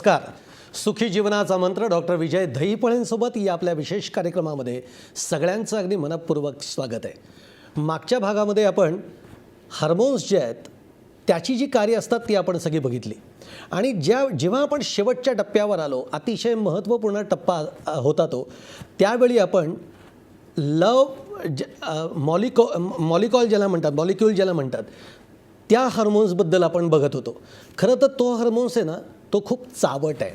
नमस्कार. सुखी जीवनाचा मंत्र डॉक्टर विजय दहीपळेंसोबत या आपल्या विशेष कार्यक्रमामध्ये सगळ्यांचं अगदी मनपूर्वक स्वागत आहे. मागच्या भागामध्ये आपण हार्मोन्स जे आहेत त्याची जी कार्य असतात ती आपण सगळी बघितली. आणि ज्या जेव्हा आपण शेवटच्या टप्प्यावर आलो अतिशय महत्त्वपूर्ण टप्पा होता तो त्यावेळी आपण लव ज मॉलिको मॉलिकॉल ज्याला म्हणतात मॉलिक्यूल ज्याला म्हणतात त्या हार्मोन्सबद्दल आपण बघत होतो. खरं तर तो हार्मोन्स आहे ना तो खूप चावट आहे.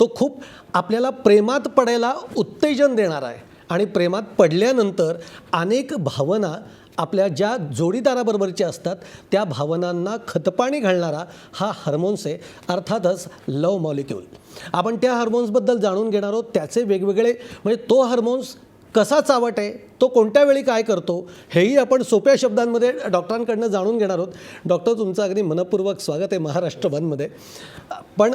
तो खूप आपल्याला प्रेमात पडायला उत्तेजन देणारा आहे. आणि प्रेमात पडल्यानंतर अनेक भावना आपल्या ज्या जोडीदाराबरोबरच्या असतात त्या भावनांना खतपाणी घालणारा हा हार्मोन्स आहे. अर्थातच लव मॉलिक्यूल आपण त्या हार्मोन्सबद्दल जाणून घेणार आहोत. त्याचे वेगवेगळे म्हणजे तो हार्मोन्स कसा चावट आहे तो कोणत्या वेळी काय करतो हेही आपण सोप्या शब्दांमध्ये डॉक्टरांकडनं जाणून घेणार आहोत. डॉक्टर तुमचं अगदी मनपूर्वक स्वागत आहे महाराष्ट्र बंदमध्ये पण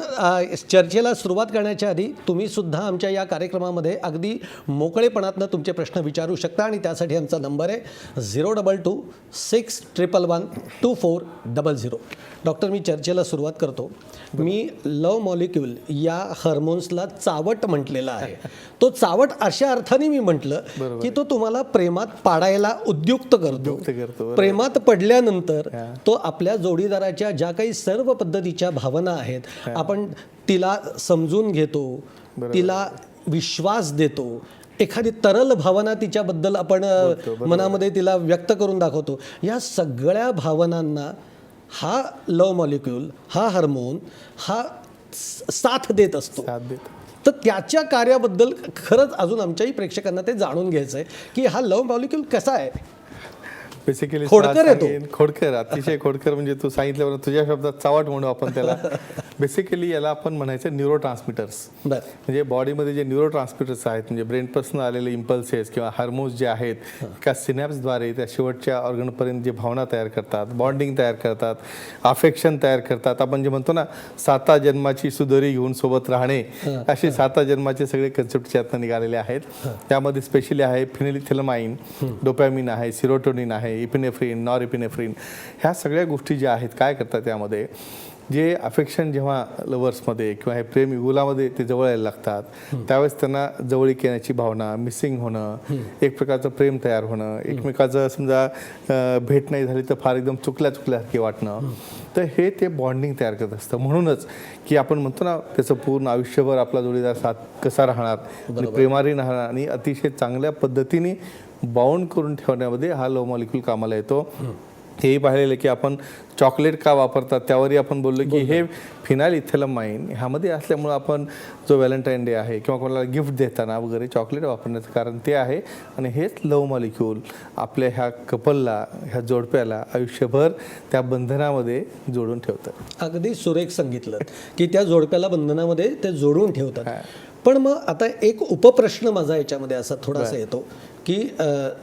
चर्चेला सुरुवात करण्याच्या आधी तुम्ही सुद्धा आमच्या या कार्यक्रमामध्ये अगदी मोकळेपणातनं तुमचे प्रश्न विचारू शकता आणि त्यासाठी आमचा नंबर आहे zero double two six triple one two four double zero. Doctor मी चर्चेला सुरुवात करतो. मी लव मॉलिक्यूल या हार्मोन्सला चावट म्हटलेला आहे. तो चावट अशा अर्थाने मी म्हटलं की तो तुम्हाला प्रेमात पाडायला उद्युक्त करतो. करतो, प्रेमात पडल्यानंतर तो आपल्या जोडीदाराच्या ज्या काही सर्व पद्धतीच्या भावना आहेत आपण तिला समजून घेतो तिला विश्वास देतो. एखादी तरल भावना तिच्याबद्दल आपण मनामध्ये तिला व्यक्त करून दाखवतो. या सगळ्या भावनांना हा लव मॉलिक्यूल हा हार्मोन हा साथ देत असतो. साथ देतो तर त्याच्या कार्याबद्दल खरंच अजून आमच्याही प्रेक्षकांना ते जाणून घ्यायचं आहे की हा लव मॉलिक्यूल कसा आहे? बेसिकली खोडकर आहे तो. खोडकर अतिशय खोडकर म्हणजे तू सांगितल्यावर तुझ्या शब्दात चावट म्हणू आपण त्याला. बेसिकली याला आपण म्हणायचं न्यूरो ट्रान्समिटर्स बरं. म्हणजे बॉडीमध्ये जे न्यूरो ट्रान्समिटर्स आहेत म्हणजे ब्रेनपासून आलेले इम्पल्सेस किंवा हार्मोन्स जे आहेत एका सिनॅप्सद्वारे त्या शेवटच्या ऑर्गनपर्यंत जे भावना तयार करतात बॉन्डिंग तयार करतात अफेक्शन तयार करतात. आपण जे म्हणतो ना साता जन्माची सुदरी घेऊन सोबत राहणे असे साता जन्माचे सगळे कन्सेप्ट यातनं निघालेले आहेत. त्यामध्ये स्पेशली आहे फिनिलिथिलमाइन डोपॅमिन आहे सिरोटोनिन आहे इपिनेफ्रिन नॉर इपिनेफ्रिन ह्या सगळ्या गोष्टी ज्या आहेत काय करतात त्यामध्ये? जे अफेक्शन जेव्हा लवर्समध्ये किंवा हे प्रेम युगुलामध्ये ते जवळ यायला लागतात त्यावेळेस त्यांना जवळीक येण्याची भावना मिसिंग होणं एक प्रकारचं प्रेम तयार होणं एकमेकाचं समजा भेट नाही झाली तर फार एकदम चुकल्या चुकल्यासारखे वाटणं. तर हे ते बॉन्डिंग तयार करत असतं. म्हणूनच की आपण म्हणतो ना त्याचं पूर्ण आयुष्यभर आपला जोडीदार साथ कसा राहणार? आणि प्रेमारी राहणार आणि अतिशय चांगल्या पद्धतीने बाउंड करून ठेवण्यामध्ये हा लो मॉलिक्यूल कामाला येतो. हेही पाहिलेलं की आपण चॉकलेट का वापरतात त्यावरही आपण बोललो की हे फिनाईल इथेलमाइन ह्यामध्ये असल्यामुळं आपण जो व्हॅलेंटाईन डे आहे किंवा कोणाला गिफ्ट देताना वगैरे चॉकलेट वापरण्याचं कारण ते आहे. आणि हेच लव मॉलिक्यूल आपल्या ह्या कपलला ह्या जोडप्याला आयुष्यभर त्या बंधनामध्ये जोडून ठेवतं. अगदी सुरेख सांगितलं की त्या जोडप्याला बंधनामध्ये ते जोडून ठेवतात. पण मग आता एक उपप्रश्न माझा याच्यामध्ये असा थोडासा येतो की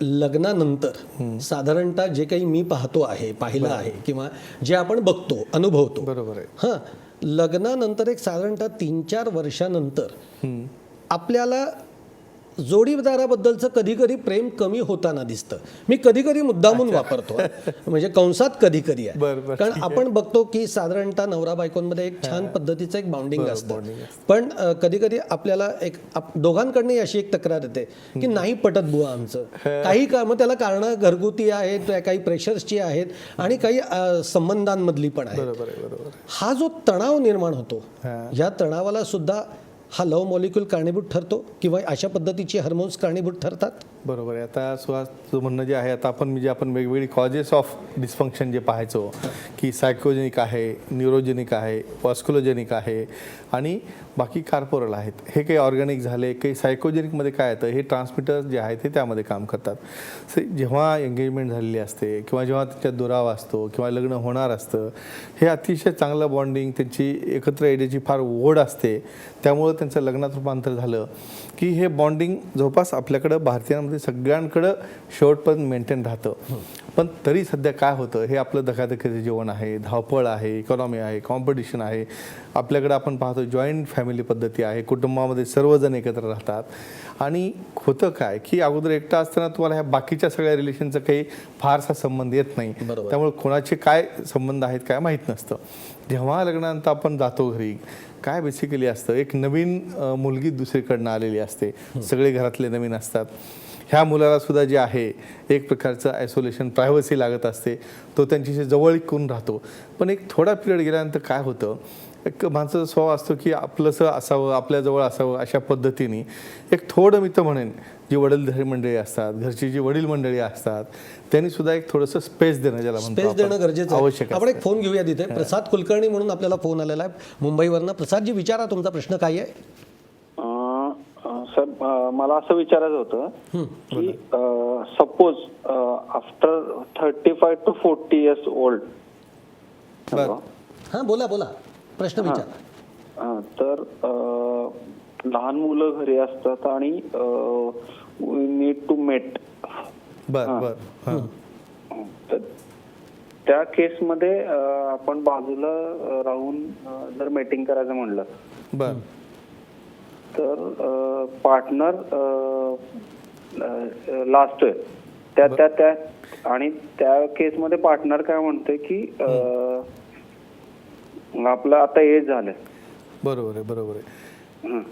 लग्नानंतर साधारणतः जे काही मी पाहतो आहे पाहिलं आहे किंवा जे आपण बघतो अनुभवतो. बरोबर आहे. हां. लग्नानंतर एक साधारणतः तीन चार वर्षानंतर आपल्याला जोडीदाराबद्दलचं कधी कधी प्रेम कमी होताना दिसतं. मी कधी कधी मुद्दामून वापरतो म्हणजे कंसात कधी कधी आहे कारण आपण बघतो की साधारणतः नवरा बायकोंमध्ये एक छान पद्धतीचं एक बाउंडिंग असतं. पण कधी कधी आपल्याला एक दोघांकडनं अशी एक तक्रार येते की नाही पटत बुवा आमचं. काही का मग त्याला कारणं घरगुती आहेत काही प्रेशर्सची आहेत आणि काही संबंधांमधली पण आहे. हा जो तणाव निर्माण होतो. या तणावाला सुद्धा हा लव मॉलिक्यूल कारणीभूत ठरतो किंवा अशा पद्धतीचे हार्मोन्स कारणीभूत ठरतात? बरोबर आहे. आता सुहास म्हणणं जे आहे आता आपण म्हणजे आपण वेगवेगळी कॉजेस ऑफ डिस्फंक्शन जे पाहायचो की सायकोजेनिक आहे न्यूरोजेनिक आहे पॉस्कोलोजेनिक आहे आणि बाकी कार्पोरल आहेत. हे काही ऑर्गॅनिक झाले काही सायकोजेनिकमध्ये काय येतं हे ट्रान्समिटर जे आहेत ते त्यामध्ये काम करतात. जेव्हा एंगेजमेंट झालेली असते किंवा जेव्हा त्याच्यात दुरावा असतो किंवा लग्न होणार असतं हे अतिशय चांगलं बॉन्डिंग त्यांची एकत्र येण्याची फार ओढ असते. त्यामुळं त्यांचं लग्नात रूपांतर झालं की हे बॉन्डिंग जवळपास आपल्याकडं भारतीयांमध्ये सगळ्यांकडं शेवटपर्यंत मेंटेन राहतं. पण तरी सध्या काय होतं हे आपलं धकाधकीचं जीवन आहे धावपळ आहे इकॉनॉमी आहे कॉम्पिटिशन आहे. आपल्याकडे आपण पाहतो जॉईंट फॅमिली पद्धती आहे कुटुंबामध्ये सर्वजण एकत्र राहतात. आणि होतं काय की अगोदर एकटा असताना तुम्हाला ह्या बाकीच्या सगळ्या रिलेशनचा काही फारसा संबंध येत नाही. त्यामुळे कोणाचे काय संबंध आहेत काय माहीत नसतं. जेव्हा लग्नानंतर आपण जातो घरी काय बेसिकली असतं एक नवीन मुलगी दुसरीकडनं आलेली असते. सगळे घरातले नवीन असतात. ह्या मुलाला सुद्धा जे आहे एक प्रकारचं आयसोलेशन प्रायव्हसी लागत असते. तो त्यांच्याशी जवळीकून राहतो. पण एक थोडा पिरियड गेल्यानंतर काय होतं एक माणसाचा स्वभाव असतो की आपलंसं असावं आपल्याजवळ असावं अशा पद्धतीने. एक थोडं मी तर म्हणेन जी वडीलधारी मंडळी असतात घरची जी वडील मंडळी असतात त्यांनी सुद्धा एक थोडंसं स्पेस देणं ज्याला म्हणतो स्पेस देणं गरजेचं आवश्यक आपण एक फोन घेऊया तिथे. प्रसाद कुलकर्णी म्हणून आपल्याला फोन आलेला आहे. मुंबईवरनं. प्रसादजी विचारा तुमचा प्रश्न काय आहे? सर मला असं विचारायचं होतं की suppose after thirty five to forty years old बरं. हां बोला बोला. प्रश्न विचारा. तर लहान मुलं घरी असतात आणि नीड टू मेट बर बर त्या केसमध्ये आपण बाजूला राहून जर मेटिंग करायचं म्हणलं बर. तर पार्टनर लास्ट आहे. त्या त्या त्या आणि त्या केसमध्ये पार्टनर काय म्हणतोय की आपलं आता एज झालंय बरोबर आहे बरोबर आहे. हं.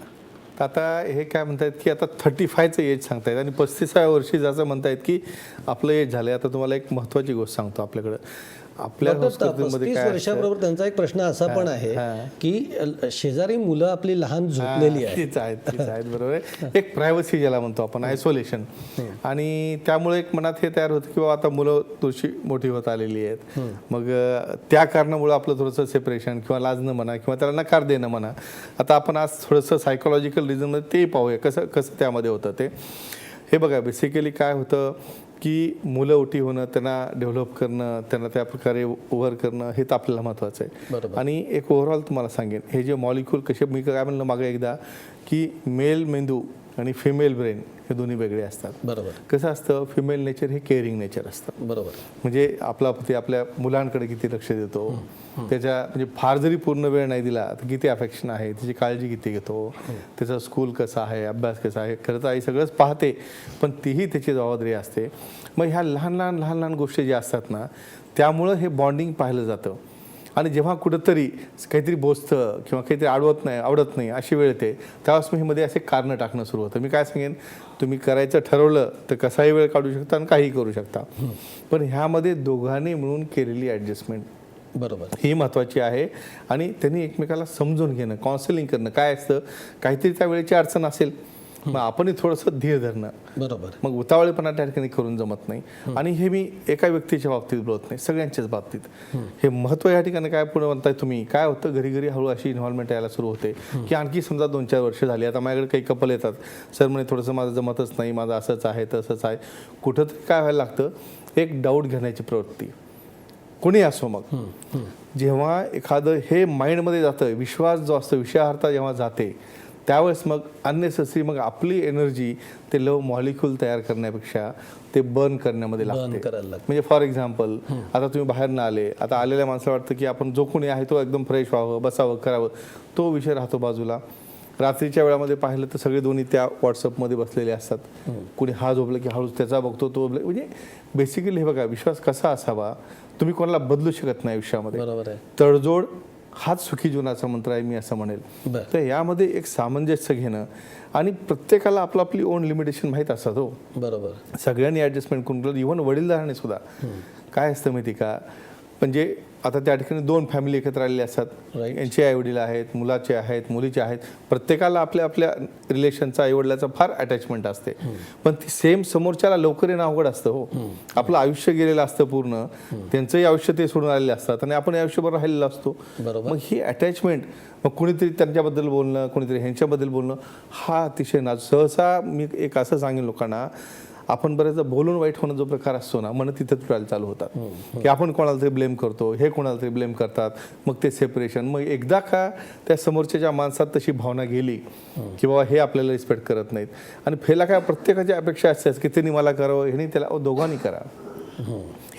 तर आता हे काय म्हणतायत की आता थर्टी फायचं एज सांगतायत आणि पस्तीसाव्या वर्षी जसं म्हणतायत की आपलं एज झालंय. आता तुम्हाला एक महत्वाची गोष्ट सांगतो आपल्याकडं. आपल्या पस्तीस? वर्षाबरोबर त्यांचा एक प्रश्न असा पण आहे. की शेजारी मुलं आपली लहान झोपलेली आहेत. बरोबर आहे. एक प्रायव्हसी ज्याला म्हणतो आपण आयसोलेशन आणि त्यामुळे एक मनात हे तयार होतं की बाबा आता मुलं तुळशी मोठी होत आलेली आहेत. मग त्या कारणामुळे आपलं थोडंसं सेपरेशन किंवा लाजणं म्हणा किंवा त्याला नकार देणं म्हणा. आता आपण आज थोडंसं सायकोलॉजिकल रिझनमध्ये तेही पाहूया कसं कसं त्यामध्ये होतं ते. हे बघा बेसिकली काय होतं की मुलं ओटी होणं त्यांना डेव्हलप करणं त्यांना त्या प्रकारे ओव्हर करणं हे तर आपल्याला महत्त्वाचं आहे बरोबर. आणि एक ओव्हरऑल तुम्हाला सांगेन हे जे मॉलिक्यूल कसे मी काय म्हणलं मागे एकदा की मेल मेंदू आणि फिमेल ब्रेन हे दोन्ही वेगळे असतात. बरोबर. कसं असतं? फिमेल नेचर हे केअरिंग नेचर असतं. बरोबर. म्हणजे आपला पती आपल्या मुलांकडे किती लक्ष देतो त्याच्या म्हणजे फार जरी पूर्ण वेळ नाही दिला तर किती अफेक्शन आहे? त्याची काळजी किती घेतो? त्याचा स्कूल कसा आहे? अभ्यास कसा आहे? खरं तर आई सगळंच पाहते पण तीही त्याची जबाबदारी असते. मग ह्या लहान लहान लहान लहान गोष्टी ज्या असतात ना त्यामुळं हे बॉन्डिंग पाहिलं जातं. आणि जेव्हा कुठंतरी काहीतरी बोचतं किंवा काहीतरी आवडत नाही आवडत नाही अशी वेळ येते त्यावेळेस मी मध्ये असे कारणं टाकणं सुरू होतं. मी काय सांगेन तुम्ही करायचं ठरवलं तर कसाही वेळ काढू शकता आणि काही करू शकता. पण ह्यामध्ये दोघांनी मिळून केलेली ॲडजस्टमेंट बरोबर. ही महत्त्वाची आहे आणि त्यांनी एकमेकाला समजून घेणं काउन्सिलिंग करणं काय असतं काहीतरी त्या वेळेची अडचण असेल मग आपणही थोडंसं धीर धरणं. बरोबर. मग उतावळेपणा त्या ठिकाणी करून जमत नाही. आणि हे मी एका व्यक्तीच्या बाबतीत बोलत नाही सगळ्यांच्याच बाबतीत. हे. महत्त्व या ठिकाणी काय पुढे म्हणताय तुम्ही? काय होतं? घरी घरी हळू अशी इन्व्हॉल्वमेंट यायला सुरू होते. की आणखी समजा दोन चार वर्ष झाली. आता माझ्याकडे काही कपल येतात. सर म्हणे थोडंसं माझं जमतच नाही. माझं असंच आहे तसंच आहे. कुठंतरी काय व्हायला लागतं? एक डाऊट घेण्याची प्रवृत्ती. कोणी असो मग. जेव्हा एखादं हे माइंडमध्ये जातं विश्वास जो असतो विषयार्था जेव्हा जाते त्यावेळेस मग अननेसेसरी मग आपली एनर्जी ते लव मॉलिक्यूल तयार करण्यापेक्षा ते बर्न करण्यामध्ये लागते. म्हणजे फॉर एक्झाम्पल आता तुम्ही बाहेर न आले आता आलेल्या माणसाला वाटतं की आपण जो कोणी आहे तो एकदम फ्रेश व्हावं बसावं करावं तो विषय राहतो बाजूला. रात्रीच्या वेळामध्ये पाहिलं तर सगळे दोन्ही त्या व्हॉट्सअपमध्ये बसलेले असतात. कुणी हा झोपला की हळूच त्याचा बघतो तो म्हणजे बेसिकली हे बघा विश्वास कसा असावा? तुम्ही कोणाला बदलू शकत नाही आयुष्यामध्ये. तडजोड हाच सुखी जीवनाचा मंत्र आहे मी असं म्हणेल. बरं. तर यामध्ये एक सामंजस्य घेणं आणि प्रत्येकाला आपलं आपली ओन लिमिटेशन माहीत असतात हो. बरोबर. सगळ्यांनी ॲडजस्टमेंट करून इव्हन वडीलधाराने सुद्धा. काय असतं माहिती का? म्हणजे आता त्या ठिकाणी दोन फॅमिली एकत्र आलेली असतात. यांचे आईवडील आहेत मुलाचे आहेत मुलीचे आहेत. प्रत्येकाला आपल्या आपल्या रिलेशनचा आईवडिलाचा फार अटॅचमेंट असते. पण ती सेम समोरच्याला लवकर येणं अवघड असतं हो. आपलं आयुष्य गेलेलं असतं पूर्ण. त्यांचंही आयुष्य ते सोडून आलेले असतात आणि आपण आयुष्यभर राहिलेला असतो. मग ही अटॅचमेंट मग कुणीतरी त्यांच्याबद्दल बोलणं कुणीतरी ह्यांच्याबद्दल बोलणं हा अतिशय ना सहसा मी एक असं सांगेन लोकांना आपण बरेचदा बोलून वाईट होणं जो प्रकार असतो ना मन तिथं तुटायला चालू होतात. की आपण कोणाला तरी ब्लेम करतो हे कोणाला तरी ब्लेम करतात मग ते सेपरेशन. मग एकदा का त्या समोरच्या ज्या माणसात तशी भावना गेली की बाबा हे आपल्याला रिस्पेक्ट करत नाहीत. आणि फेला काय प्रत्येकाची अपेक्षा असते की त्यांनी मला करावं ह्यानी त्याला अहो, दोघांनी करा.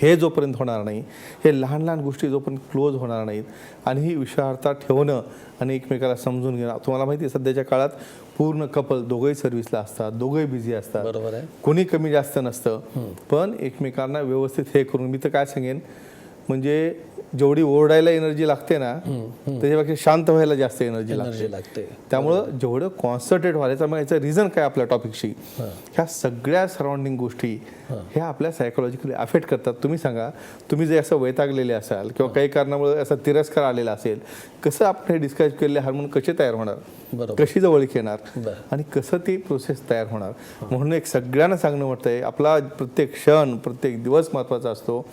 हे जोपर्यंत होणार नाही हे लहान लहान गोष्टी जोपर्यंत क्लोज होणार नाहीत आणि ही विश्वासार्हता ठेवणं आणि एकमेकाला समजून घेणं तुम्हाला माहिती आहे सध्याच्या काळात पूर्ण कपल दोघंही सर्व्हिसला असतात दोघंही बिझी असतात. बरोबर आहे. कोणी कमी जास्त नसतं. पण एकमेकांना व्यवस्थित हे करून मी तर काय सांगेन म्हणजे जेवढी ओरडायला एनर्जी लागते ना त्याच्यापेक्षा शांत व्हायला जास्त एनर्जी लागते. त्यामुळं जेवढं कॉन्सन्ट्रेट व्हायचं मग याचं रिझन काय आपल्या टॉपिकशी ह्या सगळ्या सराउंडिंग गोष्टी ह्या आपल्या सायकोलॉजिकली अफेक्ट करतात. तुम्ही सांगा तुम्ही जे असं वैतागलेले असाल किंवा काही कारणामुळे असा तिरस्कार आलेला असेल कसं आपण हे डिस्कस केलेले हार्मोन कसे तयार होणार? कशी जवळीक येणार. आणि कसं ती प्रोसेस तयार होणार? म्हणून एक सगळ्यांना सांगणं वाटतंय आपला प्रत्येक क्षण प्रत्येक दिवस महत्त्वाचा असतो.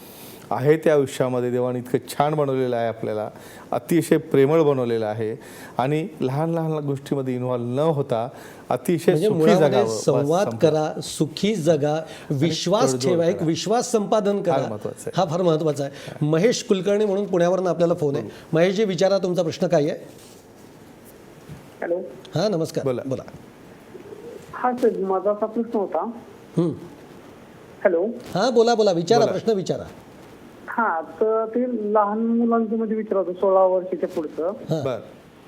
आहे त्या आयुष्यामध्ये देवाने इतकं छान बनवलेलं आहे आपल्याला. अतिशय प्रेमळ बनवलेलं आहे. आणि लहान लहान गोष्टीमध्ये इन्व्हॉल्व न होता अतिशय म्हणजे संवाद. करा सुखी जगा विश्वास ठेवा एक. विश्वास संपादन करा. हा फार महत्त्वाचा आहे. महेश कुलकर्णी म्हणून पुण्यावरून आपल्याला फोन आहे. महेशजी विचारा तुमचा प्रश्न काय आहे? हॅलो. हा नमस्कार. बोला. बोला. हा सर माझा असा प्रश्न होता. हम्म. हॅलो. हा बोला बोला. विचारा. प्रश्न विचारा. हा तर ते लहान मुलांचं मध्ये विचारतो सोळा वर्षाच्या पुढचं. बर.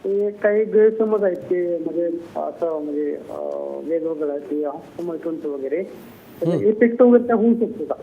ते काही गैरसमज आहेत ते म्हणजे असं म्हणजे अं, वेगवेगळं ते वगैरे. इफेक्ट वगैरे त्या होऊ शकतो का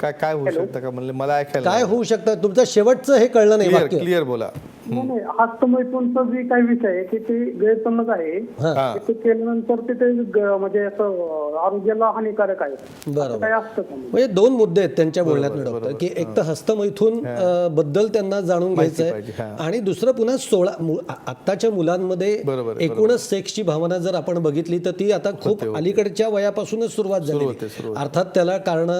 काय काय होऊ शकतं का? म्हणले मला ऐकायला काय होऊ शकतं? तुमचं शेवटचं हे कळलं नाही क्लिअर वाक्य. क्लिअर बोला. नाही नाही, हस्तमैथुनचा जे काही विषय आहे की ते गैरसमज आहे. हा. की ते केल्यानंतर ते ते ग- म्हणजे असं आरोग्याला हानिकारक आहे. असं बरोबर. काही असतं का म्हणजे दोन मुद्दे आहेत त्यांच्या बोलण्यात डॉक्टर की एक तर हस्तमैथून अ, बद्दल त्यांना जाणून घ्यायचं पाहिजे, आहे हा. आणि दुसरं पुन्हा सोळा मु- आ- आत्ताच्या मुलांमध्ये बरोबर एकूणच सेक्सची भावना जर आपण बघितली तर ती आता खूप अलीकडच्या वयापासूनच सुरुवात झाली होते, सुरू अर्थात त्याला कारण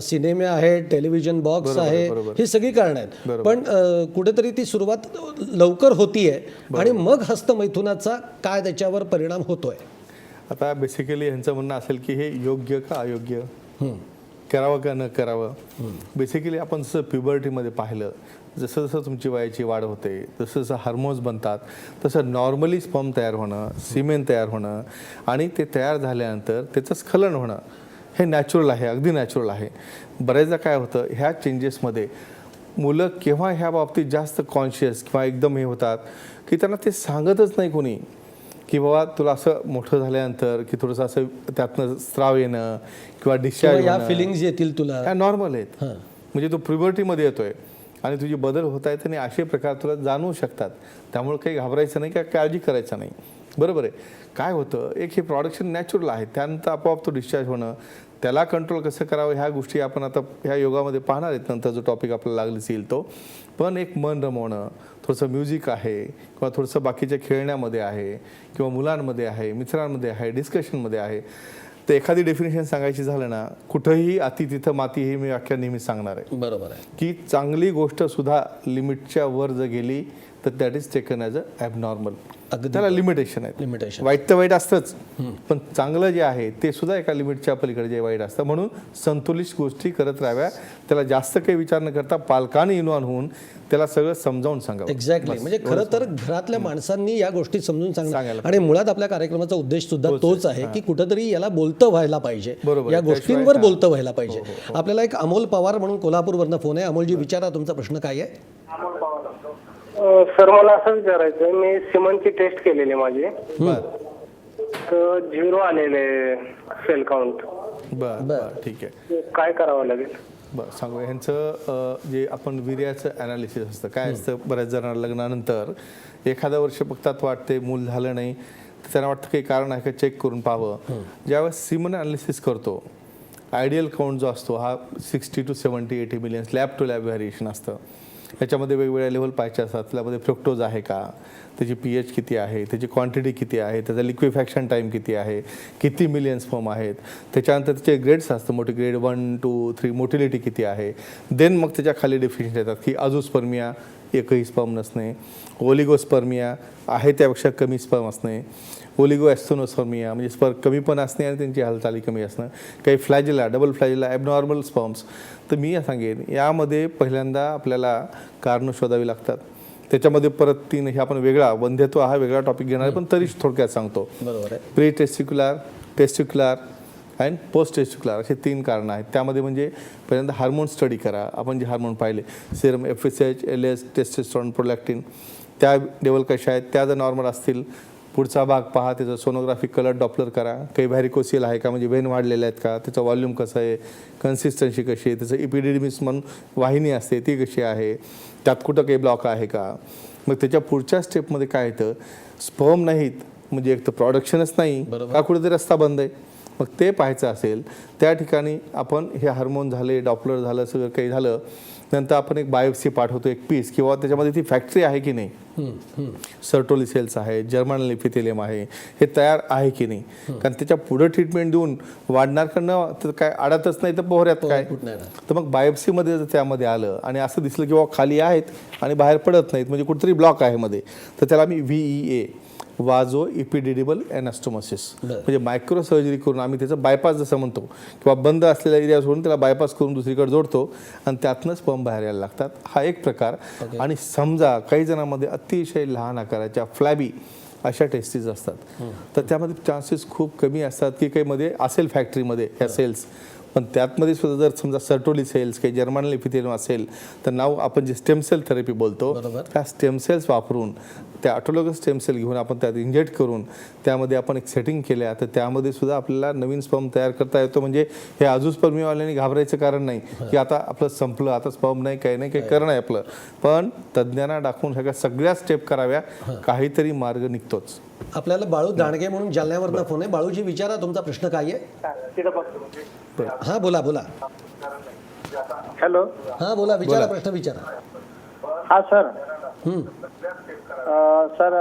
सिनेमे आहेत टेलिव्हिजन बॉक्स आहे. ही सगळी कारणं आहेत. पण अ, कुठेतरी ती सुरुवात लवकर होतीये आणि मग हस्तमैथुनाचा काय त्याच्यावर परिणाम होतोय? आता बेसिकली यांचं म्हणणं असेल की हे योग्य का अयोग्य? करावं का न करावं? बेसिकली आपण जसं प्युबर्टीमध्ये पाहिलं जसं जसं तुमची वयाची वाढ होते जसं जसं हार्मोन्स बनतात तसं नॉर्मली स्पम तयार होणं सिमेंट तयार होणं आणि ते तयार झाल्यानंतर त्याचं स्खलन होणं हे नॅचरल आहे अगदी नॅचरल आहे. बऱ्याचदा काय होतं ह्या चेंजेसमध्ये मुलं केव्हा ह्या बाबतीत जास्त कॉन्शियस किंवा एकदम हे होतात की त्यांना ते सांगतच नाही कोणी की बाबा तुला असं मोठं झाल्यानंतर की थोडंसं असं त्यातनं स्त्राव येणं किंवा डिस्चार्ज या फिलिंग्स येतील तुला. ह्या नॉर्मल आहेत. म्हणजे तू प्रिबर्टीमध्ये येतोय आणि तुझे बदल होत आहेत आणि असे प्रकार तुला जाणवू शकतात. त्यामुळे काही घाबरायचं नाही किंवा काळजी करायचं नाही. बरोबर आहे. काय होतं एक हे प्रोडक्शन नॅचरल आहे. त्यानंतर आपोआप तो डिस्चार्ज होणं त्याला कंट्रोल कसं करावं ह्या गोष्टी आपण आता ह्या योगामध्ये पाहणार आहेत. नंतर जो टॉपिक आपल्याला लागलीच येईल तो. पण एक मन रमवणं थोडंसं म्युझिक आहे किंवा थोडंसं बाकीच्या खेळण्यामध्ये आहे किंवा मुलांमध्ये आहे मित्रांमध्ये आहे डिस्कशनमध्ये आहे तर एखादी डेफिनेशन सांगायची झालं ना कुठंही अति तिथं माती हे मी व्याख्या नेहमी सांगणार आहे. बरोबर आहे. की चांगली गोष्ट सुद्धा लिमिटच्या वर जर गेली तर that is taken as a abnormal अगदी त्याला लिमिटेशन आहे. लिमिटेशन वाईट तर वाईट असतंच. पण चांगलं जे आहे ते सुद्धा एका लिमिटच्या पलीकडे जे वाईट असतं. म्हणून संतुलित गोष्टी करत राहाव्या. त्याला जास्त काही विचार न करता पालकांनी इन्व्हॉल्व होऊन त्याला सगळं समजावून सांगावं. एक्झॅक्टली म्हणजे खरं तर घरातल्या माणसांनी या गोष्टी समजून सांगायला आणि मुळात आपल्या कार्यक्रमाचा उद्देश सुद्धा तोच आहे की कुठेतरी याला बोलतं व्हायला पाहिजे. बरोबर. या. गोष्टींवर बोलतं व्हायला पाहिजे. आपल्याला एक अमोल पवार म्हणून कोल्हापूरवरनं फोन आहे. अमोलजी विचारा तुमचा प्रश्न काय आहे? सर मला असं विचारायचं मी सिमनची टेस्ट केलेली माझी. बर. तर झिरो आलेले सेल काउंट बर बर. ठीक आहे. काय करावं लागेल? बरं सांगू. ह्यांचं अ, जे आपण वीर्याचं ॲनालिसिस असतं काय असतं बऱ्याच जणांना लग्नानंतर एखादं वर्ष बघतात वाटते मूल झालं नाही तर त्यांना वाटतं काही कारण आहे का चेक करून पाहावं. ज्यावेळेस सिमन ॲनालिसिस करतो आयडियल काउंट जो असतो हा sixty to seventy eighty millions lab to lab variation असतं. याच्यामध्ये वेगवेगळ्या लेवल पाहिजे असतात. त्यामध्ये फ्रुक्टोज आहे का? त्याची पी एच किती आहे? त्याची क्वांटिटी किती आहे? त्याचा लिक्विफॅक्शन टाईम किती आहे? किती मिलियन्स फॉर्म आहेत? त्याच्यानंतर त्याचे ग्रेड्स असतं मोठे grade one two three motility किती आहे? देन मग त्याच्याखाली डेफिनेशन येतात की अजूस्पर्मिया एकही स्पर्म नसणे. ओलिगोस्पर्मिया आहे त्यापेक्षा कमी स्पर्म असणे. ओलिगो ॲस्थोनोस्पर्मिया म्हणजे स्पर कमी पण असणे आणि त्यांची हालचाली कमी असणं. काही flagella double flagella abnormal sperms तर मी सांगेन यामध्ये पहिल्यांदा आपल्याला कारणं शोधावी लागतात. त्याच्यामध्ये परत तीन हे आपण वेगळा वंध्यत्व हा वेगळा टॉपिक घेणार पण तरी थोडक्यात सांगतो. बरोबर आहे. Pre testicular testicular and post testicular असे तीन कारणं आहेत. त्यामध्ये म्हणजे पहिल्यांदा हार्मोन स्टडी करा. आपण जे हार्मोन पाहिले serum F S H L S testosterone prolactin त्या लेवल कशा आहेत? त्या जर नॉर्मल असतील पुढचा भाग पहा त्याचं सोनोग्राफी कलर डॉपलर करा. काही व्हॅरिकोसिल आहे का? म्हणजे वेन वाढलेले आहेत का? त्याचं व्हॉल्यूम कसं आहे? कन्सिस्टन्सी कशी आहे? त्याचं इपिडिडिमिस म्हणून वाहिनी असते ती कशी आहे? त्यात कुठं काही ब्लॉक आहे का? मग त्याच्या पुढच्या स्टेपमध्ये काय येतं? स्पर्म नाहीत. म्हणजे एक तर प्रॉडक्शनच नाही. का कुठेतरी रस्ता बंद आहे? मग ते पाहायचं असेल त्या ठिकाणी आपण हे हार्मोन झाले डॉपलर झालं सगळं काही झालं नंतर आपण एक बायोप्सी पाठवतो एक पीस किंवा त्याच्यामध्ये ती फॅक्टरी आहे की नाही? सर्टोली सेल्स आहे जर्मन लिपिथेलियम आहे हे तयार आहे की नाही? कारण त्याच्या पुढं ट्रीटमेंट देऊन वाढणार करणं तर काय अडतच नाही तर पोहऱ्यात काय? तर मग बायोप्सीमध्ये जर त्यामध्ये आलं आणि असं दिसलं की बाबा खाली आहेत आणि बाहेर पडत नाहीत म्हणजे कुठेतरी ब्लॉक आहे मध्ये तर त्याला आम्ही व्ही ई ए वाजो इपिडिडिबल अॅनास्टोमोसिस म्हणजे मायक्रो सर्जरी करून आम्ही त्याचं बायपास जसं म्हणतो किंवा बंद असलेल्या एरिया सोडून त्याला बायपास करून दुसरीकडे जोडतो आणि त्यातनंच पंप बाहेर यायला लागतात. हा एक प्रकार. आणि समजा काही जणांमध्ये अतिशय लहान आकाराच्या फ्लॅबी अशा टेस्टीज असतात. तर त्यामध्ये चान्सेस खूप कमी असतात की काही मध्ये असेल फॅक्टरीमध्ये ह्या सेल्स पण त्यातमध्ये सुद्धा जर समजा सर्टोली सेल्स काही जर्मन लिपिथेलियम असेल तर नाव आपण जे स्टेम सेल थेरपी बोलतो. त्या स्टेम सेल्स वापरून त्या ऑटोलॉगस स्टेम सेल घेऊन आपण त्यात इंजेक्ट करून त्यामध्ये आपण एक सेटिंग केल्या तर त्यामध्ये सुद्धा आपल्याला नवीन स्पर्म तयार करता येतो. म्हणजे हे अजून स्पर्मीवाल्याने घाबरायचं कारण नाही की आता आपलं संपलं आता स्पर्म नाही काही नाही काही करणं आहे आपलं. पण तज्ज्ञांना दाखवून ह्या सगळ्या स्टेप कराव्या काहीतरी मार्ग निघतोच. आपल्याला बाळू दांडगे म्हणून जालन्यावरनं फोन आहे. बाळूजी विचारा तुमचा प्रश्न काय आहे? हां बोला बोला. हॅलो. हां बोला विचारा प्रश्न विचारा. हा सर. हं, सर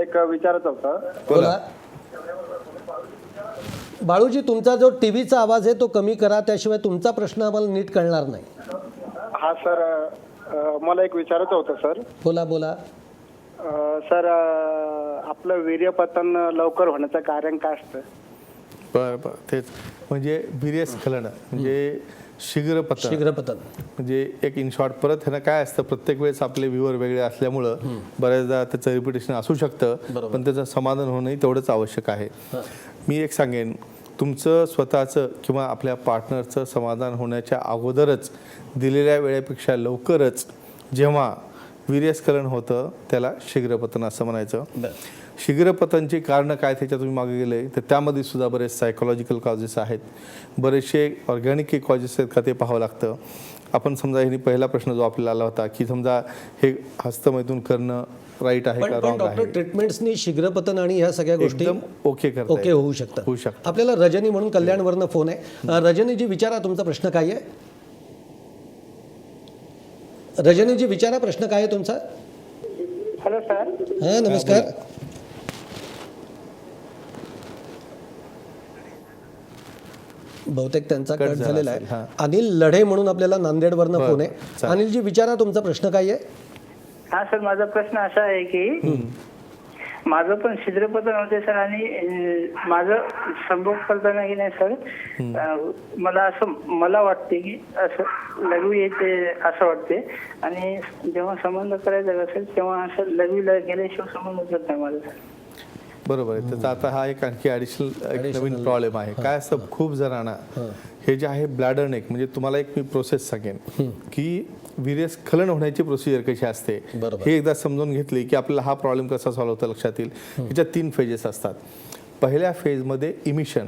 एक विचारायचं होतं. बोला. बाळूजी तुमचा जो टीव्हीचा आवाज आहे तो कमी करा त्याशिवाय तुमचा प्रश्न आम्हाला नीट कळणार नाही. हा सर मला एक विचारायचं होतं सर. बोला बोला. सर आपलं वीर्यपतन लवकर होण्याचं कारण काय असतं? बरं बरं. तेच. म्हणजे वीर्यस्खलन म्हणजे शीघ्रपतन. शीघ्रपतन. म्हणजे एक इन शॉर्ट परत ह्यानं काय असतं प्रत्येक वेळेस आपले व्ह्यूवर वेगळे असल्यामुळं बऱ्याचदा त्याचं रिपिटेशन असू शकतं पण त्याचं समाधान होणंही तेवढंच आवश्यक आहे. मी एक सांगेन तुमचं स्वतःचं किंवा आपल्या पार्टनरचं समाधान होण्याच्या अगोदरच दिलेल्या वेळेपेक्षा लवकरच जेव्हा वीर्यस्खलन होतं त्याला शीघ्रपतन असं म्हणायचं. शीघ्रपतनची कारणं काय त्याच्यात तुम्ही मागे गेले तर त्यामध्ये सुद्धा बरेच सायकोलॉजिकल कॉजेस आहेत. बरेचसे ऑर्गॅनिक कॉजेस आहेत का ते पाहावं लागतं. आपण समजा ह्यानी पहिला प्रश्न जो आपल्याला आला होता की समजा हे हस्तमैथून करणं राईट आहे का पण रॉंग आहे? ट्रीटमेंट्सनी शीघ्रपतन आणि ह्या सगळ्या गोष्टी एकदम ओके करता ओके. होऊ शकतात. होऊ शकतात. आपल्याला रजनी म्हणून कल्याणवरनं फोन आहे. रजनीजी विचारा तुमचा प्रश्न काय आहे? रजनीजी विचारा प्रश्न काय आहे तुमचा? हॅलो सर हां नमस्कार. बहुतेक त्यांचा कट कट झाला झालेला आहे. अनिल लढे म्हणून आपल्याला नांदेडवरनं फोन आहे. अनिलजी विचारा तुमचा प्रश्न काय आहे? हा सर माझा प्रश्न असा आहे की माझं पण छिद्रपतन होते सर आणि माझं संभोग करताना की नाही सर. मला असं मला वाटते की असं लघवी येते असं वाटते. आणि जेव्हा संबंध करायचा असेल तेव्हा असं लघवीला गेल्याशिवाय संबंध होत नाही माझा सर. बरोबर आहे. त्याचा आता हा एक आणखी ॲडिशनल एक नवीन प्रॉब्लेम आहे. काय असतं खूप जणांना हे. जे आहे ब्लॅडर नेक म्हणजे तुम्हाला एक मी प्रोसेस सांगेन की वीर्यस्खलन होण्याची प्रोसिजर कशी असते. हे एकदा समजून घेतली की आपल्याला हा प्रॉब्लेम कसा सॉल्व्ह होता लक्षात येईल. ह्याच्यात तीन फेजेस असतात. पहिल्या फेजमध्ये इमिशन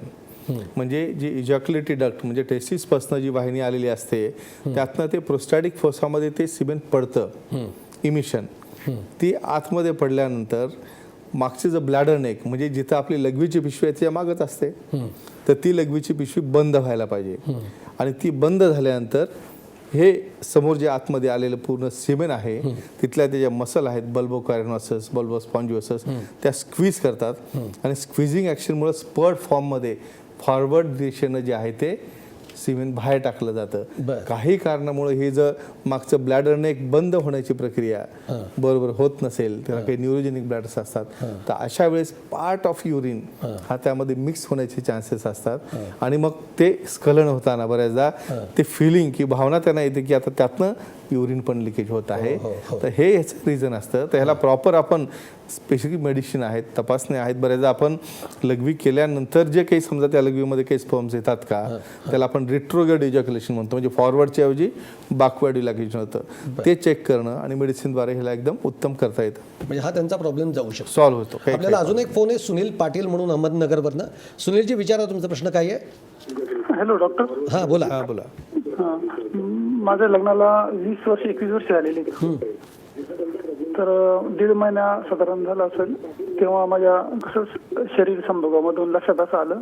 म्हणजे जी इजॅक्युलेटी डक्ट म्हणजे टेस्टिसपासनं जी वाहिनी आलेली असते त्यातनं ते प्रोस्टॅटिक फोसामध्ये ते सिमेंट पडतं. इमिशन ती आतमध्ये पडल्यानंतर मागचे जर ब्लॅडर नेक म्हणजे जिथं आपली लघवीची पिशवी आहे त्या मागच असते. तर ती लघवीची पिशवी बंद व्हायला पाहिजे. आणि ती बंद झाल्यानंतर हे समोर जे आतमध्ये आलेलं पूर्ण सिमेन आहे तिथल्या त्या ज्या मसल आहेत बल्बो कॅरनॉसस बल्बो स्पॉन्जिओसस त्या स्क्वीज करतात. आणि स्क्विझिंग ॲक्शनमुळे स्पर्ट फॉर्ममध्ये फॉरवर्ड दिशेनं जे आहे ते सिमेंट बाहेर टाकलं जातं. काही कारणामुळे हे जर मागचं ब्लॅडर नेक बंद होण्याची प्रक्रिया बरोबर होत नसेल त्याला काही न्यूरोजेनिक ब्लॅडर्स असतात तर अशा वेळेस पार्ट ऑफ युरिन हा. त्यामध्ये मिक्स होण्याचे चान्सेस असतात. आणि मग ते स्खलन होताना बऱ्याचदा ते फिलिंग की भावना त्यांना येते की आता त्यातनं युरिन पण लिकेज होत आहे. हो, हो. तर हे ह्याचं रिझन असतं. तर ह्याला प्रॉपर आपण स्पेसिफिक मेडिसिन आहेत तपासण्या आहेत. बऱ्याचदा आपण लघवी केल्यानंतर जे काही समजा त्या लघवीमध्ये काही स्पर्म्स येतात का त्याला आपण रिट्रोगेड इजॅक्युलेशन म्हणतो. म्हणजे फॉरवर्डच्या ऐवजी बॅकवर्ड इजॅक्युलेशन होतं. ते चेक करणं आणि मेडिसिनद्वारे ह्याला एकदम उत्तम करता येतं. म्हणजे हा त्यांचा प्रॉब्लेम जाऊ शकतो. सॉल्व्ह होतो. आपल्याला अजून एक फोन आहे सुनील पाटील म्हणून अहमदनगरवरनं. सुनीलजी विचारा तुमचा प्रश्न काय आहे? हॅलो डॉक्टर हां बोला. हां बोला. हा. माझ्या लग्नाला वीस वर्ष एकवीस वर्ष झालेली. तर दीड महिना साधारण झाला असेल तेव्हा माझ्या कसं शरीर संभोगामधून लक्षात असं आलं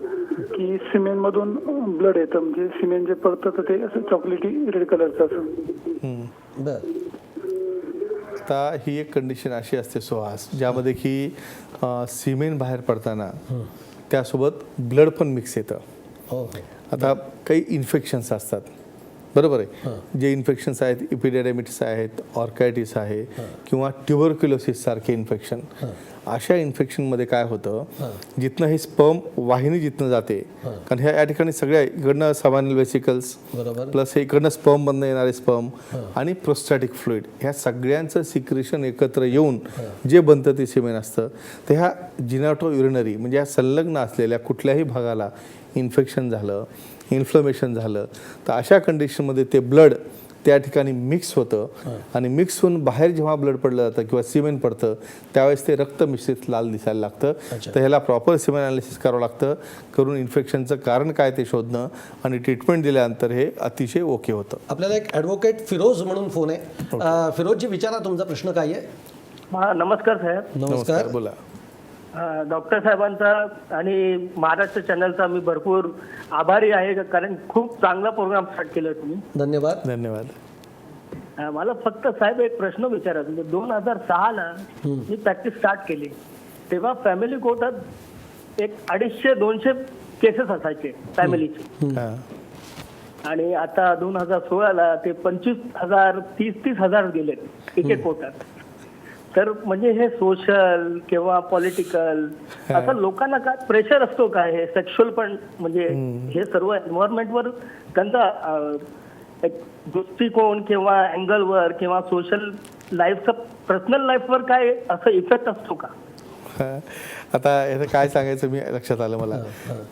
की सिमेंट मधून ब्लड येतं म्हणजे सिमेंट जे पडतं तर ते असं चॉकलेटी रेड कलरचं असं. बरं. आता ही एक कंडिशन अशी असते सुहास ज्यामध्ये की सिमेंट बाहेर पडताना त्यासोबत ब्लड पण मिक्स येतं. हो. आता काही इन्फेक्शन्स असतात. बरोबर आहे. जे इन्फेक्शन्स आहेत इपिडेडेमिटिस आहेत ऑर्कायटिस आहे किंवा ट्युबरक्युलोसिस सारखे इन्फेक्शन अशा इन्फेक्शनमध्ये काय होतं जिथनं हे स्पर्म वाहिनी जिथनं जाते कारण ह्या या ठिकाणी सगळ्या इकडनं सबानल वेसिकल्स प्लस हे इकडनं स्पर्म मधनं येणारे स्पर्म आणि प्रोस्टॅटिक फ्लुइड ह्या सगळ्यांचं सिक्रेशन एकत्र येऊन जे बनतं ते सिमेंट असतं. तर ह्या जिनाटो युरिनरी म्हणजे ह्या संलग्न असलेल्या कुठल्याही भागाला इन्फेक्शन झालं इन्फ्लमेशन झालं तर अशा कंडिशनमध्ये ते ब्लड त्या ठिकाणी मिक्स होतं. आणि मिक्स होऊन बाहेर जेव्हा ब्लड पडलं जातं किंवा सिमेंट पडतं त्यावेळेस ते रक्त मिश्रित लाल दिसायला लागतं. तर ह्याला प्रॉपर सिमेंट अनालिसिस करावं लागतं. करून इन्फेक्शनचं कारण काय ते शोधणं आणि ट्रीटमेंट दिल्यानंतर हे अतिशय ओके होतं. आपल्याला एक ॲडव्होकेट फिरोज म्हणून फोन आहे. फिरोजजी विचारा तुमचा प्रश्न काय आहे? हा नमस्कार साहेब. नमस्कार बोला. डॉक्टर साहेबांचा आणि महाराष्ट्र चॅनलचा मी भरपूर आभारी आहे कारण खूप चांगला प्रोग्राम स्टार्ट केला तुम्ही. धन्यवाद. धन्यवाद. मला फक्त साहेब एक प्रश्न विचारायचा म्हणजे दोन हजार सहाला मी प्रॅक्टिस स्टार्ट केली तेव्हा फॅमिली कोर्टात एक अडीचशे दोनशे केसेस असायचे फॅमिलीचे हां. आणि आता दोन हजार सोळाला ते पंचवीस हजार तीस तीस हजार गेले एक एक कोर्टात. तर म्हणजे हे सोशल किंवा पॉलिटिकल असं लोकांना काय प्रेशर असतो काय हे? सेक्शुअल पण म्हणजे हे सर्व एन्व्हायरमेंटवर त्यांचा एक दृष्टिकोन किंवा अँगलवर किंवा सोशल लाईफचा पर्सनल लाईफवर काय असं इफेक्ट असतो का? हा. आता याचं काय सांगायचं मी लक्षात आलं मला.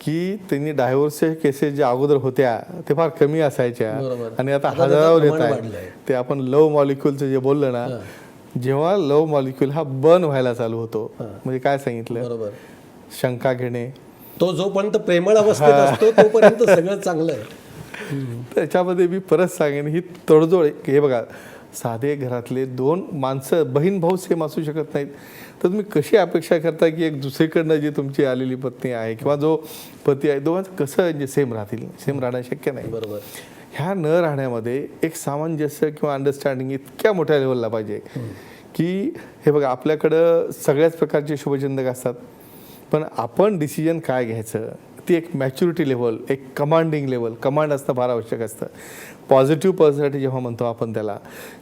की त्यांनी डायव्होर्सच्या केसेस ज्या अगोदर होत्या ते फार कमी असायच्या. आणि आता हजारावर येत आहे. ते आपण लव मॉलिक्युलचं जे बोललं ना जेव्हा लव मॉलिक्युल हा बर्न व्हायला चालू होतो म्हणजे काय सांगितलं? बरोबर. शंका घेणे. तो जोपर्यंत प्रेमळ अवस्थेत असतो तोपर्यंत सगळं चांगलं आहे. त्याच्यामध्ये मी परत सांगेन ही तडजोड हे बघा साधे घरातले दोन माणसं बहीण भाऊ सेम असू शकत नाहीत. तर तुम्ही कशी अपेक्षा करता की एक दुसरीकडनं जी तुमची आलेली पत्नी आहे किंवा जो पती आहे दोघांचं कसं म्हणजे सेम राहतील? सेम राहणं शक्य नाही. बरोबर. ह्या न राहण्यामध्ये एक सामंजस्य किंवा अंडरस्टँडिंग इतक्या मोठ्या लेवलला पाहिजे. की हे बघा आपल्याकडं सगळ्याच प्रकारचे शुभचिंतक असतात. पण आपण डिसिजन काय घ्यायचं? ती एक मॅच्युरिटी लेवल एक कमांडिंग लेवल कमांड असणं फार आवश्यक असतं. पॉझिटिव्ह पर्सनॅलिटी जेव्हा म्हणतो आपण त्याला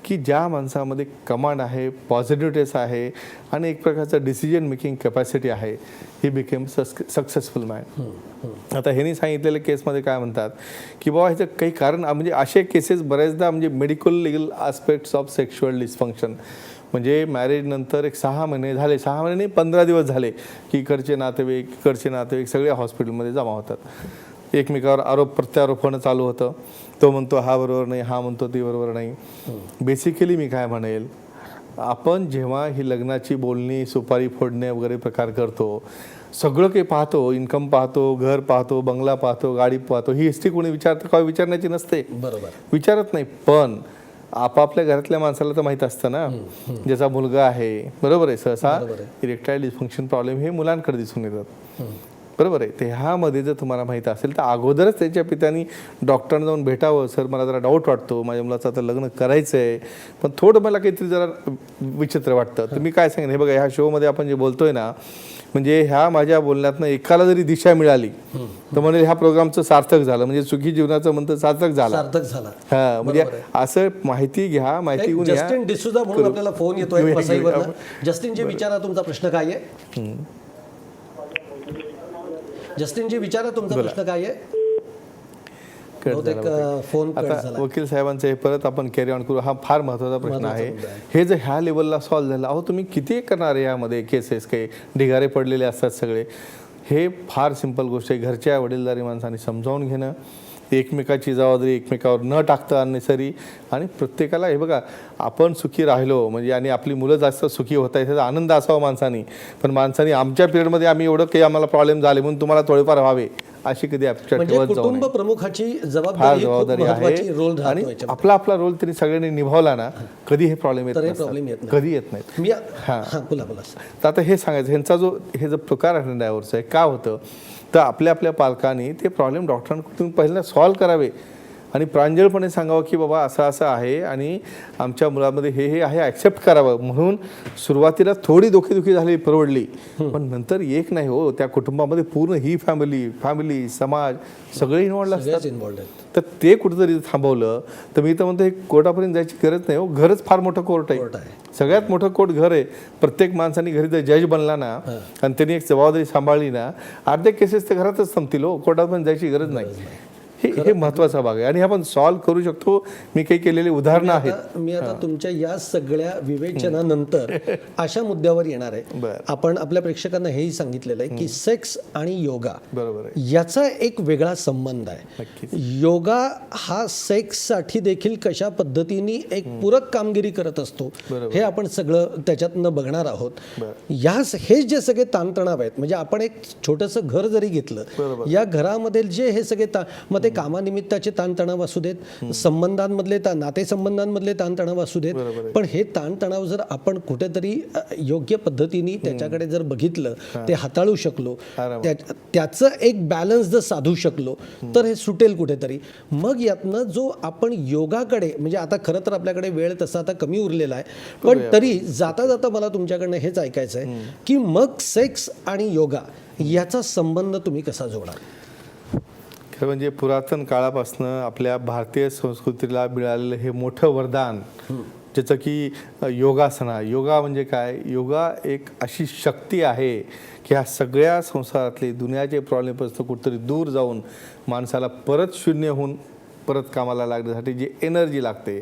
की ज्या माणसामध्ये कमांड आहे पॉझिटिव्हनेस आहे आणि एक प्रकारचं डिसिजन मेकिंग कॅपॅसिटी आहे ही बिकेम सक्सेसफुल मॅन आता ह्यांनी सांगितलेल्या केसमध्ये काय म्हणतात की बाबा ह्याचं काही कारण म्हणजे असे केसेस बऱ्याचदा म्हणजे medical legal aspects of sexual dysfunction म्हणजे मॅरेज नंतर एक सहा महिने झाले सहा महिने नाही पंधरा दिवस झाले की इकडचे नातेवाईक इकडचे नातेवाईक सगळे हॉस्पिटलमध्ये जमा होतात. एकमेकावर आरोप प्रत्यारोप होणं चालू होतं. तो म्हणतो हा बरोबर नाही हा म्हणतो ती बरोबर नाही. बेसिकली मी काय म्हणेल आपण जेव्हा ही लग्नाची बोलणी सुपारी फोडणे वगैरे प्रकार करतो सगळं काही पाहतो इन्कम पाहतो घर पाहतो बंगला पाहतो गाडी पाहतो ही हिस्ट्री कोणी विचारतं का विचारण्याची नसते. बरोबर. विचारत नाही पण आपापल्या घरातल्या माणसाला तर माहीत असतं ना. ज्याचा मुलगा आहे. बरोबर आहे सहसा. इरेक्टाईल डिस्फंक्शन प्रॉब्लेम हे मुलांकडे दिसून येतात. बरोबर आहे. ते ह्यामध्ये जर तुम्हाला माहीत असेल तर अगोदरच त्याच्या पित्यानी डॉक्टरांना जाऊन भेटावं. सर मला जरा डाऊट वाटतो. माझ्या मुलाचं आता लग्न करायचं आहे पण थोडं मला काहीतरी जरा विचित्र वाटतं. तर मी काय सांगेन? हे बघा ह्या शोमध्ये आपण जे बोलतोय ना म्हणजे ह्या माझ्या बोलण्यातनं एकाला जरी दिशा मिळाली तर म्हणजे ह्या प्रोग्रामचं सार्थक झालं. म्हणजे सुखी जीवनाचं म्हणतं सार्थक झालं. सार्थक झाला. हा म्हणजे. असं माहिती घ्या माहिती जस्टिन डिसूजा म्हणून आपल्याला फोन येतोय जस्टिनजी विचारा तुमचा प्रश्न काय आहे? जस्टिनजी विचारा तुमचा प्रश्न काय आहे. फोन आता. वकील साहेबांचं परत आपण कॅरी ऑन करू. हा फार महत्त्वाचा प्रश्न आहे. हे जर ह्या लेवलला सॉल्व्ह झालं अहो तुम्ही किती करणार आहे यामध्ये केसेस काही ढिगारे पडलेले असतात सगळे. हे फार सिंपल गोष्ट आहे. घरच्या वडीलधारी माणसांनी समजावून घेणं. एकमेकाची जबाबदारी एकमेकावर न टाकता अननेसरी आणि प्रत्येकाला हे बघा आपण सुखी राहिलो म्हणजे आणि आपली मुलं जास्त सुखी होत आहेत त्याचा आनंद असावा माणसानी. पण माणसानी आमच्या पिरियडमध्ये आम्ही एवढं काही आम्हाला प्रॉब्लेम झाले म्हणून तुम्हाला थोडेफार व्हावे अशी कधी अपेक्षा म्हणजे ठेवत कुटुंब. प्रमुखाची जबाबदारी जबाबदारी आहे. आणि. आपला आपला रोल त्यांनी सगळ्यांनी निभावला ना कधी हे प्रॉब्लेम येत तर. कधी येत नाहीत. हां. बोला तर आता हे सांगायचं ह्यांचा जो हे जो प्रकार आहे ड्रायव्हरचा आहे का होतं? तर आपल्या आपल्या पालकांनी ते प्रॉब्लेम डॉक्टरांकडून पहिल्यांदा सॉल्व्ह करावे. आणि प्रांजळपणे सांगावं की बाबा असं असं आहे आणि आमच्या मुलामध्ये हे हे आहे ॲक्सेप्ट करावं. म्हणून सुरुवातीला थोडी डोकेदुखी झाली परवडली. पण नंतर एक नाही हो त्या कुटुंबामध्ये पूर्ण ही फॅमिली फॅमिली समाज सगळे इन्वॉल्ड असतात. इन्व्हॉल्ड आहेत. तर ते कुठेतरी थांबवलं. तर मी तर म्हणतो हे कोर्टापर्यंत जायची गरज नाही हो. घरच फार मोठं कोर्ट आहे. सगळ्यात मोठं कोर्ट घर आहे. प्रत्येक माणसाने घरी जर जज बनला ना आणि त्यांनी एक जबाबदारी सांभाळली ना अर्धे केसेस ते घरातच संपतील हो. कोर्टापर्यंत जायची गरज नाही. हे हे महत्त्वाचा भाग आहे. आणि आपण सॉल्व्ह करू शकतो. मी काही केलेली उदाहरणं आहेत. मी आता तुमच्या या सगळ्या विवेचनानंतर अशा मुद्द्यावर येणार आहे. आपण आपल्या प्रेक्षकांना हेही सांगितलेलं आहे की सेक्स आणि योगा बरोबर याचा एक वेगळा संबंध आहे. योगा हा सेक्ससाठी देखील कशा पद्धतीने एक पूरक कामगिरी करत असतो. हे आपण सगळं त्याच्यातनं बघणार आहोत. या हे जे सगळे ताणतणाव आहेत म्हणजे आपण एक छोटंसं घर जरी घेतलं. या घरामध्ये जे हे सगळे मग ते कामानिमित्ताचे ताणतणाव असू देत संबंधांमधले ता नातेसंबंधांमधले ताणतणाव असू देत. पण हे ताणतणाव जर आपण कुठेतरी योग्य पद्धतीने त्याच्याकडे जर बघितलं ते हाताळू शकलो त्याचं एक बॅलन्स जर साधू शकलो तर हे सुटेल कुठेतरी. मग यातनं जो आपण योगाकडे म्हणजे आता खरं तर आपल्याकडे वेळ तसा आता कमी उरलेला आहे पण तरी जाता जाता मला तुमच्याकडनं हेच ऐकायचं आहे की मग सेक्स आणि योगा याचा संबंध तुम्ही कसा जोडाल? खरं म्हणजे पुरातन काळापासनं आपल्या भारतीय संस्कृतीला मिळालेलं हे मोठं वरदान ज्याचं की योगासना. योगा म्हणजे काय? योगा एक अशी शक्ती आहे की ह्या सगळ्या संसारातले दुनियाचे प्रॉब्लेमपासून कुठंतरी दूर जाऊन माणसाला परत शून्य होऊन परत कामाला लागण्यासाठी जे एनर्जी लागते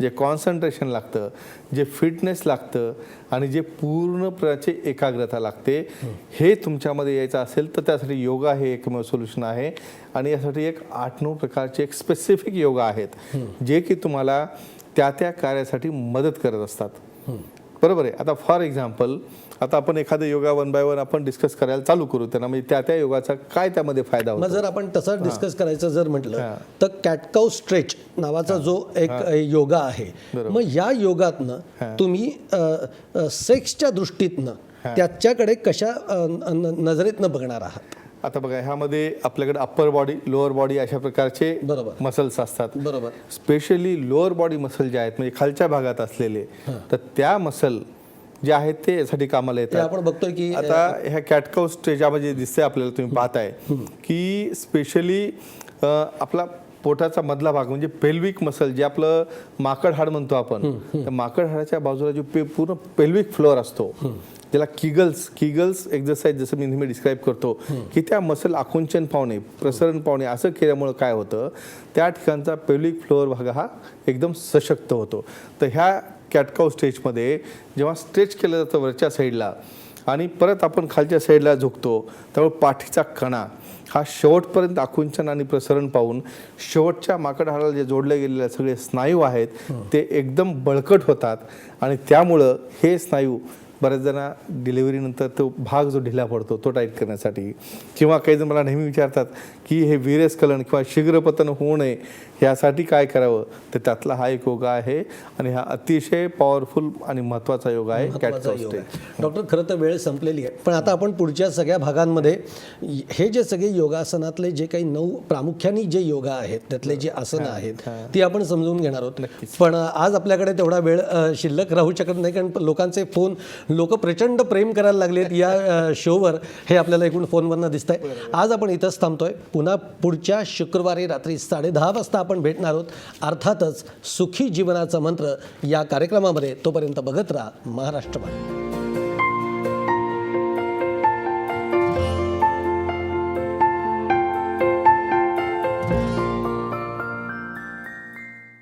जे कॉन्सन्ट्रेशन लागतं जे फिटनेस लागतं आणि जे पूर्णपणाचे एकाग्रता लागते हे तुमच्यामध्ये यायचं असेल तर त्यासाठी योगा हे एकमेव सोल्युशन आहे. आणि यासाठी एक आठ नऊ प्रकारचे एक स्पेसिफिक योगा आहेत जे की तुम्हाला त्या त्या कार्यासाठी मदत करत असतात. बरोबर आहे. आता फॉर एक्झाम्पल आता आपण एखादं योगा वन बाय वन आपण डिस्कस करायला चालू करू त्यांना. म्हणजे त्या त्या योगाचा काय त्यामध्ये फायदा मग होतो? जर आपण तसं डिस्कस करायचं जर म्हटलं. तर कॅटकाऊ स्ट्रेच नावाचा जो एक योगा आहे. मग या योगातनं तुम्ही सेक्सच्या दृष्टीतनं त्याच्याकडे कशा नजरेतनं बघणार आहात? आता बघा ह्यामध्ये आपल्याकडे अप्पर बॉडी लोअर बॉडी अशा प्रकारचे बरोबर. मसल्स असतात. बरोबर. स्पेशली लोअर बॉडी मसल जे आहेत म्हणजे खालच्या भागात असलेले तर त्या मसल जे आहेत ते यासाठी कामाला येतात. आपण बघतोय की आता ह्या कॅटकाउ स्टेजामध्ये दिसतंय आपल्याला तुम्ही पाहताय की स्पेशली आपला पोटाचा मधला भाग म्हणजे पेल्विक मसल जे आपलं माकड हाड म्हणतो आपण त्या माकड हाडाच्या बाजूला जो पे पूर्ण पेल्विक फ्लोअर असतो ज्याला किगल्स किगल्स एक्झरसाइज जसं मी नेहमी डिस्क्राईब करतो की त्या मसल आकुंचन पावणे प्रसरण पावणे असं केल्यामुळं काय होतं त्या ठिकाणचा पेल्विक फ्लोअर भाग हा एकदम सशक्त होतो. तर ह्या कॅटकाउ स्टेजमध्ये जेव्हा स्ट्रेच केलं जातं वरच्या साईडला आणि परत आपण खालच्या साईडला झुकतो त्यामुळे पाठीचा कणा हा शेवटपर्यंत आकुंचन आणि प्रसरण पाहून शेवटच्या माकड हाडाला जे जोडले गेलेले सगळे स्नायू आहेत ते एकदम बळकट होतात आणि त्यामुळं हे स्नायू बऱ्याच जणा डिलिव्हरीनंतर तो भाग जो ढिला पडतो तो टाईट करण्यासाठी. किंवा काही जण मला नेहमी विचारतात की हे वीर्यस्खलन किंवा शीघ्रपतन होऊ नये ह्यासाठी काय करावं? तर त्यातला हा एक योगा आहे आणि हा अतिशय पॉवरफुल आणि महत्त्वाचा योगा आहे. डॉक्टर खरं तर वेळ संपलेली आहे. पण आता आपण पुढच्या सगळ्या भागांमध्ये हे जे सगळे योगासनातले जे काही नऊ प्रामुख्याने जे योगा आहेत त्यातले जे आसनं आहेत ती आपण समजून घेणार आहोत. पण आज आपल्याकडे तेवढा वेळ शिल्लक राहू शकत नाही कारण लोकांचे फोन लोक प्रचंड प्रेम करायला लागलेत या शोवर हे आपल्याला एकूण फोनवरनं दिसत आहे आज आपण इथंच थांबतोय. पुन्हा पुढच्या शुक्रवारी रात्री साडेदहा वाजता आपण भेटणार आहोत. अर्थातच सुखी जीवनाचा मंत्र या कार्यक्रमामध्ये तोपर्यंत बघत राहा महाराष्ट्रभर